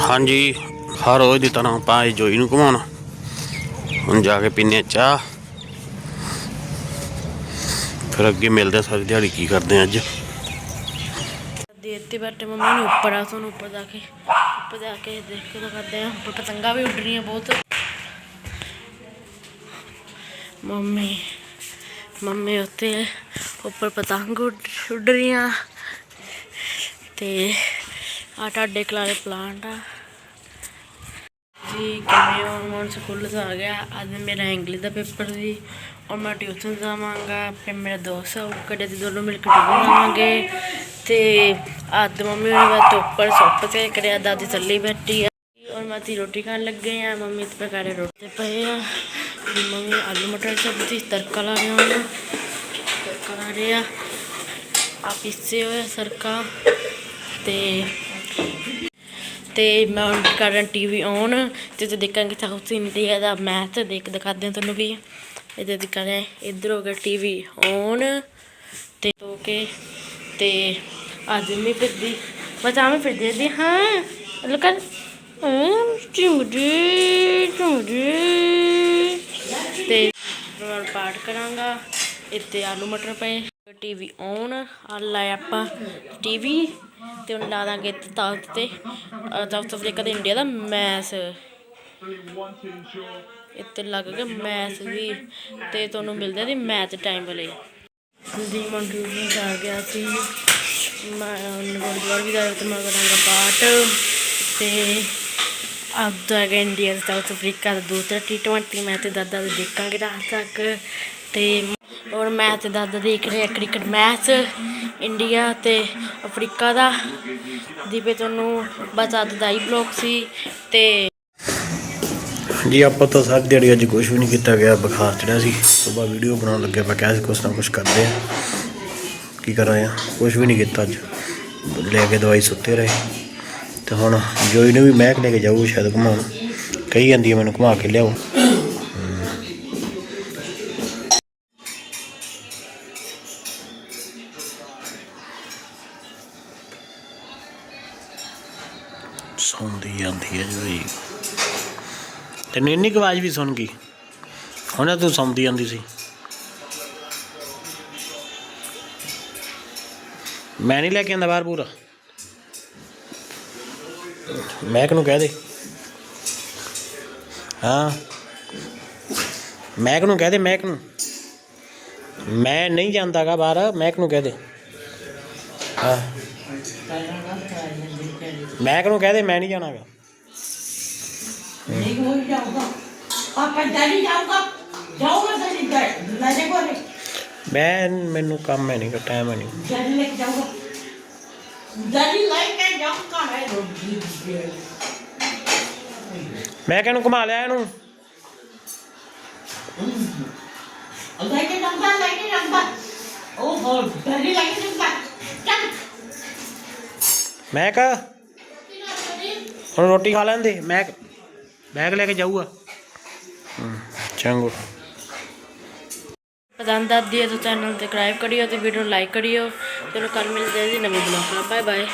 ਹਾਂਜੀ, ਹਰ ਰੋਜ਼ ਦੀ ਤਰ੍ਹਾਂ ਆਪਾਂ ਅੱਜ ਜੋਈ ਨੂੰ ਘੁਮਾਉਣ। ਹੁਣ ਜਾ ਕੇ ਪੀਨੇ ਚਾਹ। ਫਿਰ ਅੱਗੇ ਮਿਲਦੇ ਸਾਰੀ ਦਿਹਾੜੀ ਕੀ ਕਰਦੇ ਅੱਜ। ਦੇਰ ਬੈਠੇ ਮੰਮੀ ਨੂੰ ਉੱਪਰ ਆ, ਤੁਹਾਨੂੰ ਉੱਪਰ ਜਾ ਕੇ, ਉੱਪਰ ਜਾ ਕੇ ਦੇਖ ਕੇ ਕਰਦੇ ਆ ਉੱਪਰ ਪਤੰਗਾ ਵੀ ਉੱਡ ਰਹੀਆਂ ਬਹੁਤ। ਮੰਮੀ ਮੰਮੀ ਉੱਤੇ ਉੱਪਰ ਪਤੰਗ ਉੱਡ ਉੱਡ ਰਹੀਆਂ। ਤੇ ਆ ਤੁਹਾਡੇ ਕਲਾਰੇ ਪਲਾਂਟ ਆ। ਜੀ, ਕਿਵੇਂ ਹੋ? ਹੁਣ ਸਕੂਲ ਤੋਂ ਆ ਗਿਆ। ਅੱਜ ਮੇਰਾ ਇੰਗਲਿਸ਼ ਦਾ ਪੇਪਰ ਸੀ। ਔਰ ਮੈਂ ਟਿਊਸ਼ਨ ਜਾਵਾਂਗਾ। ਫਿਰ ਮੇਰਾ ਦੋਸਤ ਆ, ਉਹ ਕਦੇ ਦੋਨੋਂ ਮਿਲ ਕੇ ਟਿਊਸ਼ਨ ਜਾਵਾਂਗੇ। ਤੇ ਅੱਜ ਮੰਮੀ ਨੇ ਮੈਂ ਉੱਪਰ ਸੁੱਪ ਤੇ ਕਰਿਆ, ਦਾਦੀ ਥੱਲੇ ਬੈਠੀ ਆ। ਔਰ ਮੈਂ ਤੀ ਰੋਟੀ ਖਾਣ ਲੱਗੇ ਆ। ਮੰਮੀ ਤੇ ਪਕਾਰੇ ਰੋਟੀ ਪਏ ਆ। ਮੰਮੀ ਆਲੂ ਮਟਰ ਸਬਜ਼ੀ, ਤੜਕਾ ਲਾ ਰਹੇ ਹਨ ਤੜਕਾ ਲਾ ਰਹੇ। ਆ ਆ ਪਿੱਛੇ ਹੋਇਆ ਸਰਕਾ ਤੇ ਤੇ ਮੈਂ ਹੁਣ ਕਰ ਰਿਹਾ ਟੀਵੀ ਔਨ ਤੇ ਤੇ ਦੇਖਾਂਗੇ ਸਾਊਥ ਇੰਡੀਆ ਦਾ ਮੈਚ ਦੇਖ ਦਿਖਾਦੇ ਹਾਂ ਤੁਹਾਨੂੰ ਵੀ। ਇਹਦੇ ਦਿਖਾ ਇੱਧਰ ਹੋ ਗਿਆ ਟੀਵੀ ਔਨ ਤੇ ਤੋ ਤੇ ਅੱਜ ਮੈਂ ਫਿਰਦੀ ਬਚਾ ਮੈਂ ਫਿਰਦੀ ਦੀ ਹਾਂ ਲੁਕ ਹਾਂ ਚੁੰਮਦੀ ਤੇ ਮੈਂ ਪਾਠ ਕਰਾਂਗਾ, ਇੱਥੇ ਆਲੂ ਮਟਰ ਪਏ, ਟੀਵੀ ਔਨ ਆ ਲਾਇਆ ਆਪਾਂ ਟੀਵੀ। ਤੇ ਹੁਣ ਲਾ ਦਾਂਗੇ ਤਾਕਤ ਤੇ ਸਾਊਥ ਅਫਰੀਕਾ ਤੇ ਇੰਡੀਆ ਦਾ ਮੈਚ ਇੱਥੇ ਲੱਗ ਗਿਆ ਮੈਚ ਵੀ ਤੇ ਤੁਹਾਨੂੰ ਮਿਲਦਾ ਦੀ ਮੈਚ ਟਾਈਮ ਵਾਲੇ। ਦੀ ਮਨਟੂਨ ਆ ਗਿਆ ਸੀ। ਮੈਂ ਗੁਰਦੁਆਰਾ ਵੀ ਜਾ ਤੇ ਮੈਂ ਕਰਾਂਗਾ ਪਾਠ। ਤੇ ਅੱਜ ਦਾ ਹੈਗਾ ਇੰਡੀਆ ਸਾਊਥ ਅਫਰੀਕਾ ਦਾ ਦੂਸਰਾ ਟੀ20 ਮੈਚ, ਦਾਦਾ ਦੇ ਦੇਖਾਂਗੇ ਰਾਤ ਤੱਕ। ਤੇ ਔਰ ਮੈਚ ਦਾਦਾ ਦੇਖ ਰਹੇ ਕ੍ਰਿਕਟ ਮੈਚ। ਇੰਡੀਆ ਤੇ ਅਫਰੀਕਾ ਦਾ ਦੀਪੇ ਤੁਹਾਨੂੰ ਬਸ ਅੱਜ ਦਾ ਹੀ ਬਲੌਗ ਸੀ ਤੇ ਜੀ, ਆਪਾਂ ਤਾਂ ਸਾਰੀ ਦਿਹਾੜੀ ਅੱਜ ਕੁਝ ਵੀ ਨਹੀਂ ਕੀਤਾ ਗਿਆ, ਬੁਖਾਰ ਚੜਿਆ ਸੀ। ਸਵੇਰ ਵੀਡੀਓ ਬਣਾਉਣ ਲੱਗੇ, ਮੈਂ ਕਿਹਾ ਸੀ ਕੁਛ ਨਾ ਕੁਛ ਕਰਦੇ ਆ ਕੀ ਕਰ ਰਹੇ ਆ ਕੁਝ ਵੀ ਨਹੀਂ ਕੀਤਾ ਅੱਜ। ਲੈ ਕੇ ਦਵਾਈ ਸੁੱਤੇ ਰਹੇ। ਤੇ ਹੁਣ ਜੋਈ ਨੂੰ ਵੀ ਮਹਿਕ ਲੈ ਕੇ ਜਾਊ, ਸ਼ਾਇਦ ਘੁਮਾਉਣ। ਕਹੀ ਜਾਂਦੀ ਹੈ ਮੈਨੂੰ ਘੁਮਾ ਕੇ ਲਿਆਓ। ਸੌਂਦੀ ਜਾਂਦੀ ਹੈ ਜੋਈ ਤੈਨੂੰ ਇੰਨੀ ਆਵਾਜ਼ ਵੀ ਸੁਣ ਗਈ। ਹੁਣ ਤੂੰ ਸੌਂਦੀ ਜਾਂਦੀ ਸੀ। ਮੈਂ ਨਹੀਂ ਲੈ ਕੇ ਆਂਦਾ ਬਾਹਰ ਪੂਰਾ। ਮੈਕ ਨੂੰ ਕਹਿ ਦੇ? ਹਾਂ। ਮੈਕ ਨੂੰ ਕਹਿ ਦੇ? ਮੈਕ ਨੂੰ ਮੈਂ ਨਹੀਂ ਜਾਂਦਾਗਾ ਬਾਹਰ। ਮੈਕ ਨੂੰ ਕਹਿ ਦੇ? ਹਾਂ। ਮੈਕ ਨੂੰ ਕਹਿ ਦੇ ਮੈਂ ਨਹੀਂ ਜਾਣਾਗਾ। ਨਹੀਂ ਕੋਈ ਜਾਊਗਾ। ਪਾਪਾ ਡੈਡੀ ਜਾਊਗਾ। ਜਾਊਗਾ ਡੈਡੀ ਲੈ ਜੇ ਕੋਲੇ। ਮੈਂ ਮੈਨੂੰ ਕੰਮ ਹੈ ਨਹੀਂ ਟਾਈਮ ਹੈ ਨਹੀਂ ਡੈਡੀ ਲੈ ਕੇ ਜਾਊਗਾ। ਡੈਡੀ ਲੈ ਕੇ ਜਾਊਗਾ ਹੈ ਰੋਟੀ ਮੈਂ ਕਿਹਨੂੰ ਘੁਮਾ ਲਿਆ ਇਹਨੂੰ? ਲੈ ਕੇ ਜਾਊਗਾ ਲੈ ਕੇ ਜਾਊਗਾ। ਉਹ ਹੋ ਡੈਡੀ ਲੈ ਕੇ ਜਾਊਗਾ ਚੱਲ। ਮੈਂ ਕਹ ਹੁਣ ਰੋਟੀ ਖਾ ਲੈਂਦੇ ਮੈਂ ਬੈਗ ਲੈ ਕੇ ਜਾਊਗਾ। ਚੰਗੋ। ਪਸੰਦ ਆਦੀ ਹੈ ਤਾਂ ਚੈਨਲ ਤੇ ਸਬਸਕ੍ਰਾਈਬ ਕਰਿਓ ਤੇ ਵੀਡੀਓ ਨੂੰ ਲਾਈਕ ਕਰਿਓ। ਚਲੋ ਕੱਲ ਮਿਲਦੇ ਹਾਂ ਜੀ ਨਵੇਂ ਬਲੌਗ ਨਾਲ। Bye bye